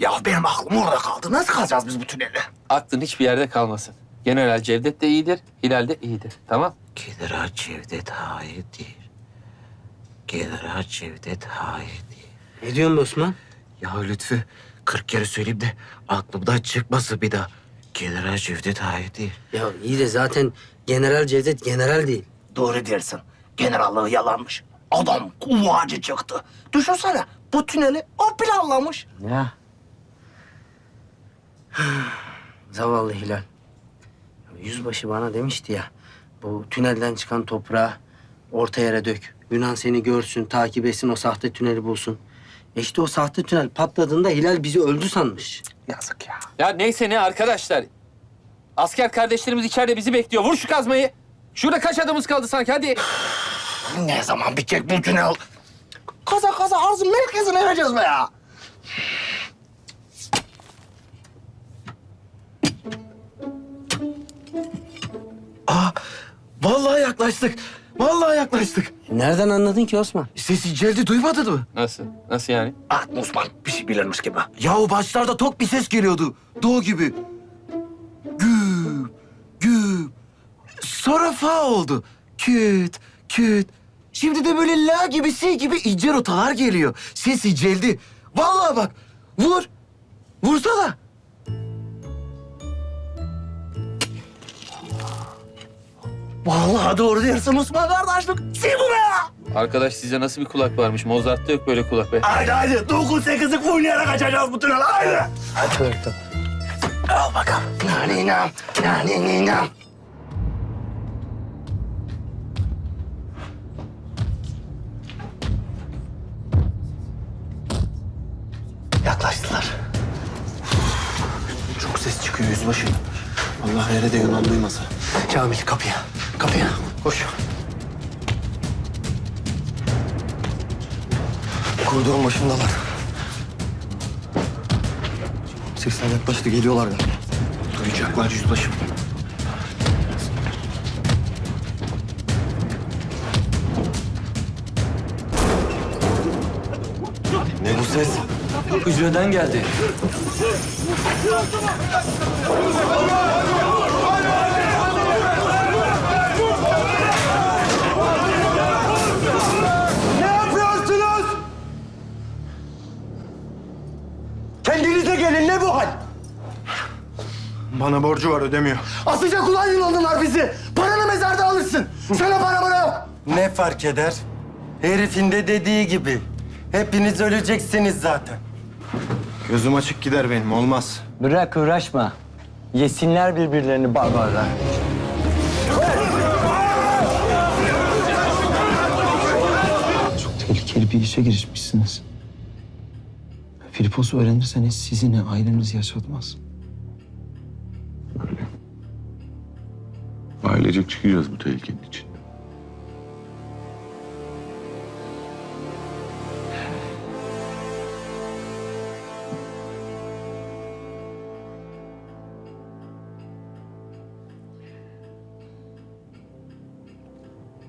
Ya benim aklım orada kaldı. Nasıl kazacağız biz bu tüneli? Aklın hiçbir yerde kalmasın. General Cevdet de iyidir, Hilal de iyidir. Tamam? General Cevdet haindir. General Cevdet haindir. Ne diyorsun be Osman? Ya Lütfü 40 kere söyleyeyim de aklımdan çıkmasın bir daha. General Cevdet haindir. Ya iyi de zaten General Cevdet general değil. Doğru dersin. Generallığı yalanmış. Adam kuvvacı çıktı. Düşünsene bu tüneli o planlamış. Ya. Zavallı Hilal. Yüzbaşı bana demişti ya. Bu tünelden çıkan toprağı orta yere dök. Yunan seni görsün, takip etsin, o sahte tüneli bulsun. E işte o sahte tünel patladığında Hilal bizi öldü sanmış. Yazık ya. Ya neyse ne arkadaşlar. Asker kardeşlerimiz içeride bizi bekliyor. Vur şu kazmayı. Şurada kaç adamımız kaldı sanki hadi. Ne zaman bitecek bu tünel? Kaza kaza arzın merkezine vereceğiz be ya. Aa, vallahi yaklaştık. Vallahi yaklaştık. Nereden anladın ki Osman? Sesi celdi duymadın mı? Nasıl? Nasıl yani? Ah Osman bir şey bilirmiş gibi. Yahu başlarda tok bir ses geliyordu. Doğu gibi. Güm, güm. Sonra fa oldu. Küt, küt. Şimdi de böyle la gibi, si gibi ince rotalar geliyor. Ses inceldi. Vallahi bak. Vur. Vursana. Vallahi doğru diyorsun Osman kardeşlik. Sil bu be ya. Arkadaş size nasıl bir kulak varmış? Mozart'ta yok böyle kulak be. Haydi haydi. 9-8'lik fullayarak açacağız bu tünel. Haydi. Hadi öğretim. Al bakalım. Naninam, naninam. Yaklaştılar. Çok ses çıkıyor yüzbaşı. Allah yere de Yunan duymasa. Kamil kapıya, kapıya. Koş. Koridorun başındalar. Sesler yaklaştı, geliyorlar galiba. Duyacaklar yüzbaşım. Ne bu ses? Hücreden geldi. Gelin, ne bu hal? Bana borcu var, ödemiyor. Asacak ulan Yunanlılar bizi. Paranı mezarda alırsın. Sana para bana yok. Ne fark eder? Herifin de dediği gibi. Hepiniz öleceksiniz zaten. Gözüm açık gider benim, olmaz. Bırak uğraşma. Yesinler birbirlerini barbarlar. Çok tehlikeli bir işe girişmişsiniz. Filipos öğrenirseniz sizi ne aileniz yaşatmaz. Öyle. Ailecek çıkacağız bu tehlikenin içinden.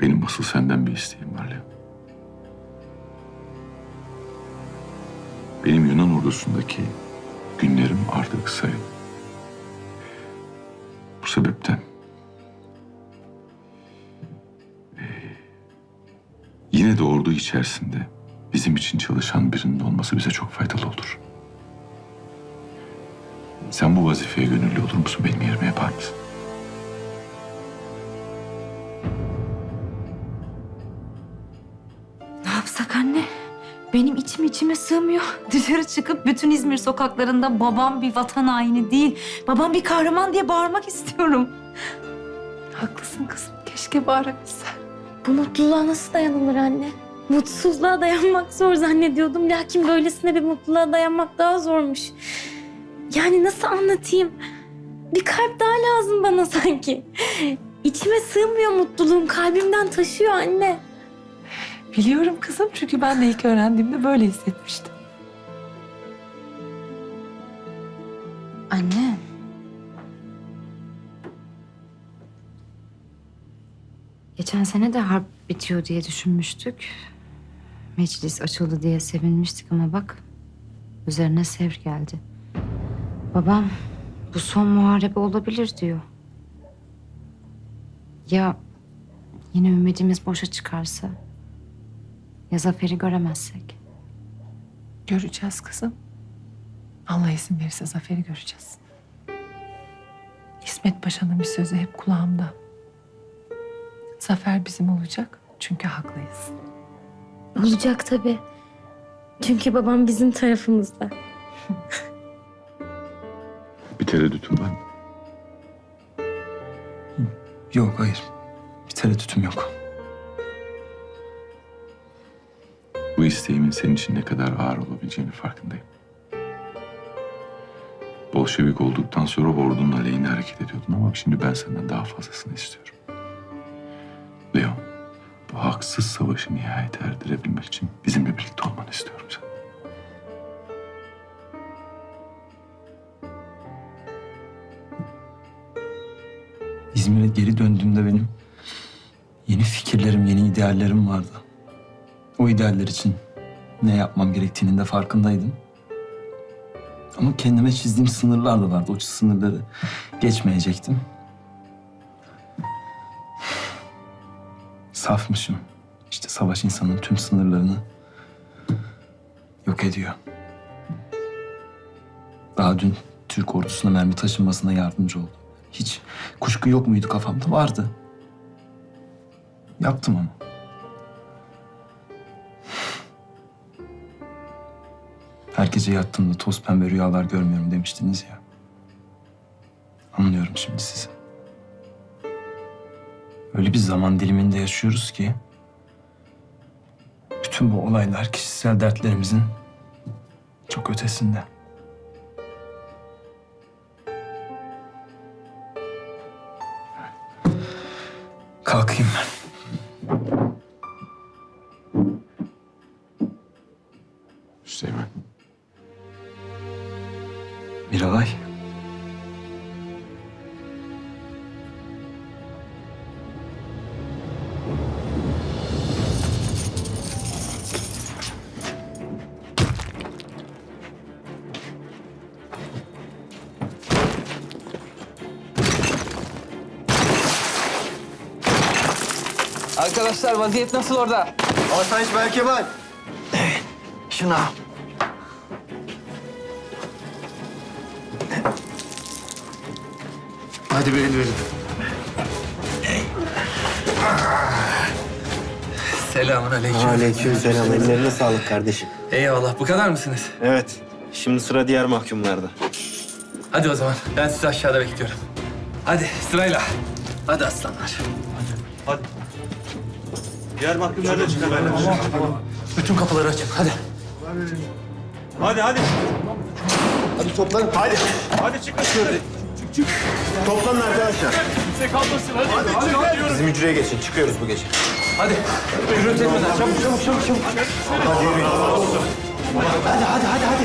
Benim asıl senden bir isteğim var Leo. Ordusundaki günlerim artık sayılı. Bu sebepten eee, yine de ordu içerisinde bizim için çalışan birinin olması bize çok faydalı olur. Sen bu vazifeye gönüllü olur musun? Benim yerime yapar mısın? Benim içim içime sığmıyor. Dışarı çıkıp bütün İzmir sokaklarında babam bir vatan haini değil, babam bir kahraman diye bağırmak istiyorum. Haklısın kızım. Keşke bağırabilsen. Bu mutluluğa nasıl dayanılır anne? Mutsuzluğa dayanmak zor zannediyordum. Lakin böylesine bir mutluluğa dayanmak daha zormuş. Yani nasıl anlatayım? Bir kalp daha lazım bana sanki. İçime sığmıyor mutluluğum. Kalbimden taşıyor anne. Biliyorum kızım çünkü ben de ilk öğrendiğimde böyle hissetmiştim. Anne. Geçen sene de harp bitiyor diye düşünmüştük. Meclis açıldı diye sevinmiştik ama bak Üzerine sevr geldi. Babam bu son muharebe olabilir diyor. Ya yine ümidimiz boşa çıkarsa? Ya zaferi göremezsek? Göreceğiz kızım. Allah izin verirse zaferi göreceğiz. İsmet Paşa'nın bir sözü hep kulağımda. Zafer bizim olacak çünkü haklıyız. Olacak tabii. Çünkü babam bizim tarafımızda. Bir tereddütüm var mı? Yok hayır. Bir tereddütüm yok. Bu isteğimin senin için ne kadar ağır olabileceğini farkındayım. Bolşevik olduktan sonra ordunun aleyhine hareket ediyordun ama şimdi ben senden daha fazlasını istiyorum. Leon, bu haksız savaşı nihayete erdirebilmek için bizimle birlikte olmanı istiyorum sen. İzmir'e geri döndüğümde benim yeni fikirlerim, yeni ideallerim vardı. O idealler için ne yapmam gerektiğinin de farkındaydım. Ama kendime çizdiğim sınırlar da vardı. O sınırları geçmeyecektim. Safmışım. İşte savaş insanın tüm sınırlarını yok ediyor. Daha dün Türk ordusuna mermi taşınmasına yardımcı oldum. Hiç kuşku yok muydu kafamda? Vardı. Yaptım ama. Gece yattığımda toz pembe rüyalar görmüyorum demiştiniz ya. Anlıyorum şimdi sizi. Öyle bir zaman diliminde yaşıyoruz ki... ...bütün bu olaylar kişisel dertlerimizin çok ötesinde. Kalkayım ben. Arkadaşlar vaziyet nasıl orada? Asayiş Berkemal. Şuna. Hadi bir el verin. Selamun aleyküm. Aleykümselam. Ellerine sağlık kardeşim. Eyvallah. Bu kadar mısınız? Evet. Şimdi sıra diğer mahkumlarda. Hadi o zaman. Ben sizi aşağıda bekliyorum. Hadi sırayla. Hadi aslanlar. Diğer mahkumlar da çıkar. Bütün kapıları açın. Hadi. Hadi hadi. Hadi toplanın. Hadi. Hadi çıkın. Toplanın arkadaşlar. Kimse kalmasın hadi. Hadi, hadi, Bizim hücreye geçin. Çıkıyoruz bu gece. Hadi. Gürültü etmeden çabuk çabuk çabuk çabuk. Hadi yürüyün. Hadi hadi hadi hadi.